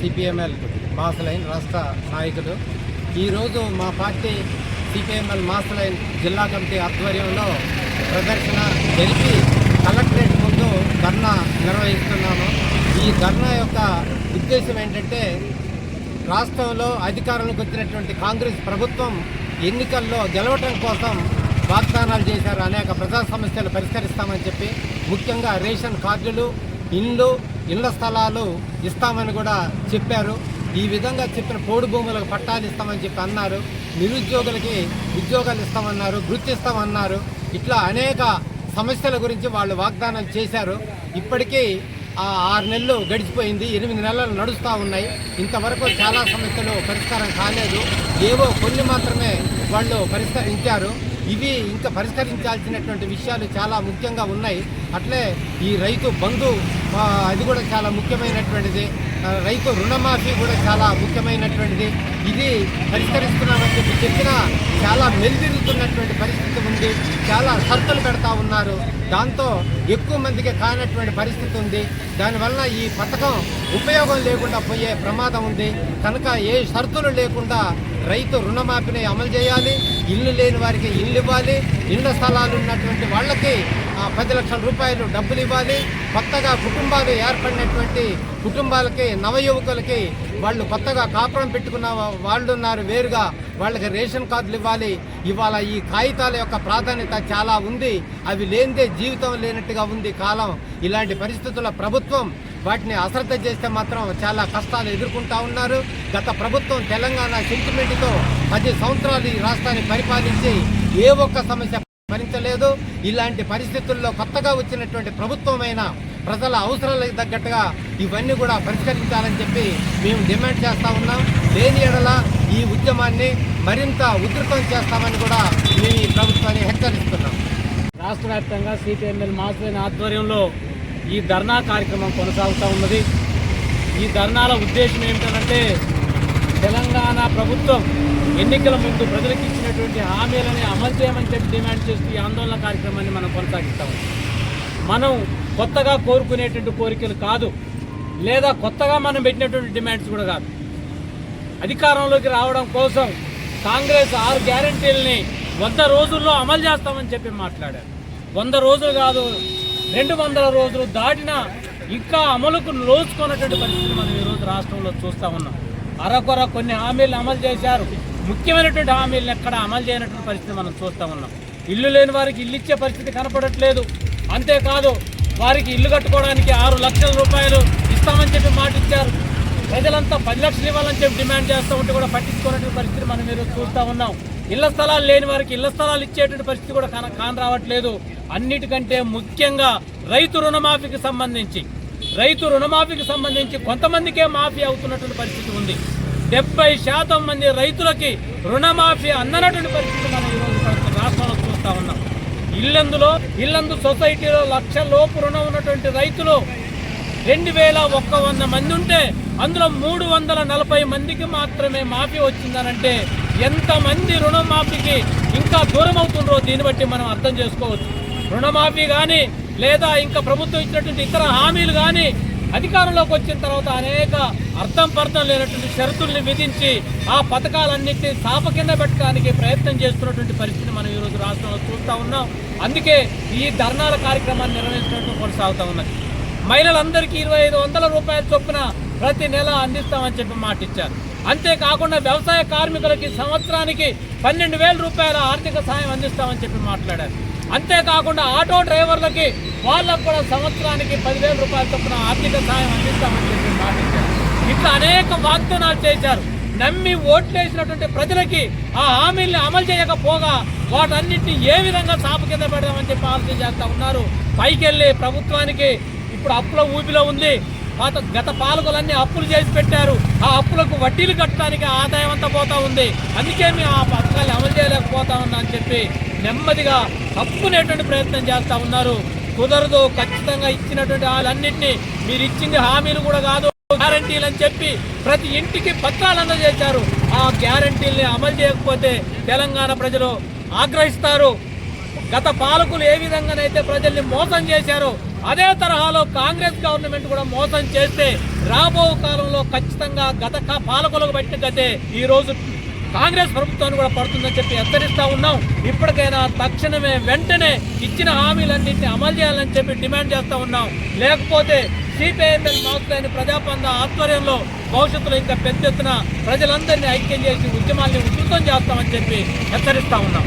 CPML mass line రాష్ట్ర నాయకుడు ఈరోజు మా పార్టీ సిపిఎంఎల్ మాస్ లైన్ జిల్లా కమిటీ ఆధ్వర్యంలో ప్రదర్శన జరిపి కలెక్టరేట్ ముందు ధర్నా నిర్వహిస్తున్నాము. ఈ ధర్నా యొక్క ఉద్దేశం ఏంటంటే రాష్ట్రంలో అధికారంలోకి వచ్చినటువంటి కాంగ్రెస్ ప్రభుత్వం ఎన్నికల్లో గెలవటం కోసం వాగ్దానాలు చేశారు. అనేక ప్రజా సమస్యలు పరిష్కరిస్తామని చెప్పి ముఖ్యంగా రేషన్ కార్డులు ఇండ్లు ఇళ్ళ స్థలాలు ఇస్తామని కూడా చెప్పారు. ఈ విధంగా చెప్పిన పోడు భూములకు పట్టాలు ఇస్తామని చెప్పి అన్నారు. నిరుద్యోగులకి ఉద్యోగాలు ఇస్తామన్నారు గుర్తిస్తామన్నారు ఇట్లా అనేక సమస్యల గురించి వాళ్ళు వాగ్దానం చేశారు. ఇప్పటికీ ఆరు నెలలు గడిచిపోయింది. ఎనిమిది నెలలు నడుస్తూ ఉన్నాయి. ఇంతవరకు చాలా సమస్యలు పరిష్కారం కాలేదు. ఏవో కొన్ని మాత్రమే వాళ్ళు పరిష్కరించారు. ఇవి ఇంకా పరిష్కరించాల్సినటువంటి విషయాలు చాలా ముఖ్యంగా ఉన్నాయి. అట్లే ఈ రైతు బంధు అది కూడా చాలా ముఖ్యమైనటువంటిది. రైతు రుణమాఫీ కూడా చాలా ముఖ్యమైనటువంటిది. ఇది పరిష్కరిస్తున్నామని చెప్పి చెప్పినా చాలా మెలిదిరుగుతున్నటువంటి పరిస్థితి ఉంది. చాలా షరతులు పెడతా ఉన్నారు. దాంతో ఎక్కువ మందికి కానటువంటి పరిస్థితి ఉంది. దానివల్ల ఈ పథకం ఉపయోగం లేకుండా పోయే ప్రమాదం ఉంది. కనుక ఏ షరతులు లేకుండా రైతు రుణమాఫీని అమలు చేయాలి ఇల్లు లేని వారికి ఇల్లు ఇవ్వాలి ఇళ్ళ స్థలాలు ఉన్నటువంటి వాళ్ళకి పది లక్షల రూపాయలు డబ్బులు ఇవ్వాలి కొత్తగా కుటుంబాలు ఏర్పడినటువంటి కుటుంబాలకి నవయువకులకి వాళ్ళు కొత్తగా కాపురం పెట్టుకున్న వాళ్ళు ఉన్నారు వేరుగా. వాళ్ళకి రేషన్ కార్డులు ఇవ్వాలి. ఇవాళ ఈ కాగితాల యొక్క ప్రాధాన్యత చాలా ఉంది. అవి లేనిదే జీవితం లేనట్టుగా ఉంది కాలం. ఇలాంటి పరిస్థితుల్లో ప్రభుత్వం వాటిని అశ్రద్ధ చేస్తే మాత్రం చాలా కష్టాలు ఎదుర్కొంటా ఉన్నారు. గత ప్రభుత్వం తెలంగాణ సెంటిమెంట్తో పది సంవత్సరాలు ఈ రాష్ట్రాన్ని పరిపాలించి ఏ ఒక్క సమస్య భరించలేదు ఇలాంటి పరిస్థితుల్లో కొత్తగా వచ్చినటువంటి ప్రభుత్వమైన ప్రజల అవసరాలకు తగ్గట్టుగా ఇవన్నీ కూడా పరిష్కరించాలని చెప్పి మేము డిమాండ్ చేస్తూ ఉన్నాం. లేని ఎడల ఈ ఉద్యమాన్ని మరింత ఉధృతం చేస్తామని కూడా మేము ఈ ప్రభుత్వాన్ని హెచ్చరిస్తున్నాం. రాష్ట్ర వ్యాప్తంగా సిపిఎంఎల్ మాసులైన ఆధ్వర్యంలో ఈ ధర్నా కార్యక్రమం కొనసాగుతూ ఉన్నది. ఈ ధర్నాల ఉద్దేశం ఏమిటంటే తెలంగాణ ప్రభుత్వం ఎన్నికల ముందు ప్రజలకు ఇచ్చినటువంటి హామీలని అమలు చేయమని చెప్పి డిమాండ్ చేస్తూ ఈ ఆందోళన కార్యక్రమాన్ని మనం కొనసాగిస్తాం. మనం కొత్తగా కోరుకునేటువంటి కోరికలు కాదు లేదా కొత్తగా మనం పెట్టినటువంటి డిమాండ్స్ కూడా కాదు. అధికారంలోకి రావడం కోసం కాంగ్రెస్ ఆరు గ్యారంటీలని వంద రోజుల్లో అమలు చేస్తామని చెప్పి మాట్లాడారు. వంద రోజులు కాదు రెండు వందల రోజులు దాటినా ఇంకా అమలుకు లోచుకున్నటువంటి పరిస్థితి మనం ఈరోజు రాష్ట్రంలో చూస్తూ ఉన్నాం. అరకొర కొన్ని హామీలను అమలు చేశారు. ముఖ్యమైనటువంటి హామీలను ఎక్కడ అమలు చేయనటువంటి పరిస్థితి మనం చూస్తూ ఉన్నాం. ఇల్లు లేని వారికి ఇల్లు ఇచ్చే పరిస్థితి కనపడట్లేదు. అంతేకాదు వారికి ఇల్లు కట్టుకోవడానికి ఆరు లక్షల రూపాయలు ఇస్తామని చెప్పి మాట ఇచ్చారు ప్రజలంతా పది లక్షలు ఇవ్వాలని చెప్పి డిమాండ్ చేస్తూ ఉంటే కూడా పట్టించుకున్నటువంటి పరిస్థితి మనం మీరు చూస్తూ ఉన్నాం. ఇళ్ళ స్థలాలు లేని వారికి ఇళ్ళ స్థలాలు ఇచ్చేటువంటి పరిస్థితి కూడా కాన రావట్లేదు అన్నిటికంటే ముఖ్యంగా రైతు రుణమాఫీకి సంబంధించి. రైతు రుణమాఫీకి సంబంధించి కొంతమందికే మాఫీ అవుతున్నటువంటి పరిస్థితి ఉంది. డెబ్బై శాతం మంది రైతులకి రుణమాఫీ అందనటువంటి పరిస్థితి మనం ఈరోజు రాష్ట్రంలో చూస్తూ ఉన్నాం. ఇల్లందులో ఇల్లందు సొసైటీలో లక్ష లోపు రుణం ఉన్నటువంటి రైతులు రెండు వేల ఒక్క వంద మంది ఉంటే అందులో మూడు వందల నలభై మందికి మాత్రమే మాఫీ వచ్చిందనంటే ఎంతమంది రుణమాఫీకి ఇంకా దూరం అవుతుండ్రో దీన్ని బట్టి మనం అర్థం చేసుకోవచ్చు. రుణమాఫీ కానీ లేదా ఇంకా ప్రభుత్వం ఇచ్చినటువంటి ఇతర హామీలు కానీ అధికారంలోకి వచ్చిన తర్వాత అనేక అర్థం పర్థం లేనటువంటి షరతుల్ని విధించి ఆ పథకాలన్నింటినీ సాప కింద పెట్టడానికి ప్రయత్నం చేస్తున్నటువంటి పరిస్థితి మనం ఈరోజు రాష్ట్రంలో చూస్తూ ఉన్నాం. అందుకే ఈ ధర్నాల కార్యక్రమాన్ని నిర్వహించడం కొనసాగుతూ ఉన్నది. మహిళలందరికీ ఇరవై ఐదు వందల రూపాయల చొప్పున ప్రతి నెల అందిస్తామని చెప్పి మాట ఇచ్చారు అంతేకాకుండా వ్యవసాయ కార్మికులకి సంవత్సరానికి పన్నెండు వేల రూపాయల ఆర్థిక సాయం అందిస్తామని చెప్పి మాట్లాడారు. అంతేకాకుండా ఆటో డ్రైవర్లకి వాళ్ళకు కూడా సంవత్సరానికి పదివేల రూపాయల చొప్పున ఆర్థిక సాయం అందిస్తామని చెప్పి మాట ఇట్లా అనేక వాగ్దానాలు చేశారు. నమ్మి ఓట్లేసినటువంటి ప్రజలకి ఆ హామీల్ని అమలు చేయకపోగా వాటన్నిటిని ఏ విధంగా సాపు కింద పెడదామని చెప్పి ఆలోచన చేస్తూ ఉన్నారు. పైకెళ్ళి ప్రభుత్వానికి ఇప్పుడు అప్పుల ఊపిలో ఉంది. పాత గత పాలకులన్నీ అప్పులు చేసి పెట్టారు. ఆ అప్పులకు వడ్డీలు కట్టడానికి ఆదాయం అంతా పోతా ఉంది. అందుకే మేము ఆ పథకాలు అమలు చేయలేకపోతా ఉన్నా అని చెప్పి నెమ్మదిగా తప్పునేటువంటి ప్రయత్నం చేస్తూ ఉన్నారు. కుదరదు ఖచ్చితంగా ఇచ్చినటువంటి వాళ్ళన్నింటినీ మీరు ఇచ్చింది హామీలు కూడా కాదు గ్యారంటీలు అని చెప్పి ప్రతి ఇంటికి పత్రాలు అందజేశారు. ఆ గ్యారంటీల్ని అమలు చేయకపోతే తెలంగాణ ప్రజలు ఆగ్రహిస్తారు. గత పాలకులు ఏ విధంగానైతే ప్రజల్ని మోసం చేశారో అదే తరహాలో కాంగ్రెస్ గవర్నమెంట్ కూడా మోసం చేస్తే రాబో కాలంలో ఖచ్చితంగా గత పాలకులకు బట్టి గతే ఈరోజు కాంగ్రెస్ ప్రభుత్వాన్ని కూడా పడుతుందని చెప్పి హెచ్చరిస్తా ఉన్నాం. ఇప్పటికైనా తక్షణమే వెంటనే ఇచ్చిన హామీలన్నింటినీ అమలు చేయాలని చెప్పి డిమాండ్ చేస్తూ ఉన్నాం. లేకపోతే సిపిఐఎంఎల్ మాస్కులైన ప్రజాపంద ఆధ్వర్యంలో భవిష్యత్తులో ఇంకా పెద్ద ఎత్తున ప్రజలందరినీ ఐక్యం చేసి ఉద్యమాన్ని ఉధృతం చేస్తామని చెప్పి హెచ్చరిస్తా ఉన్నాం.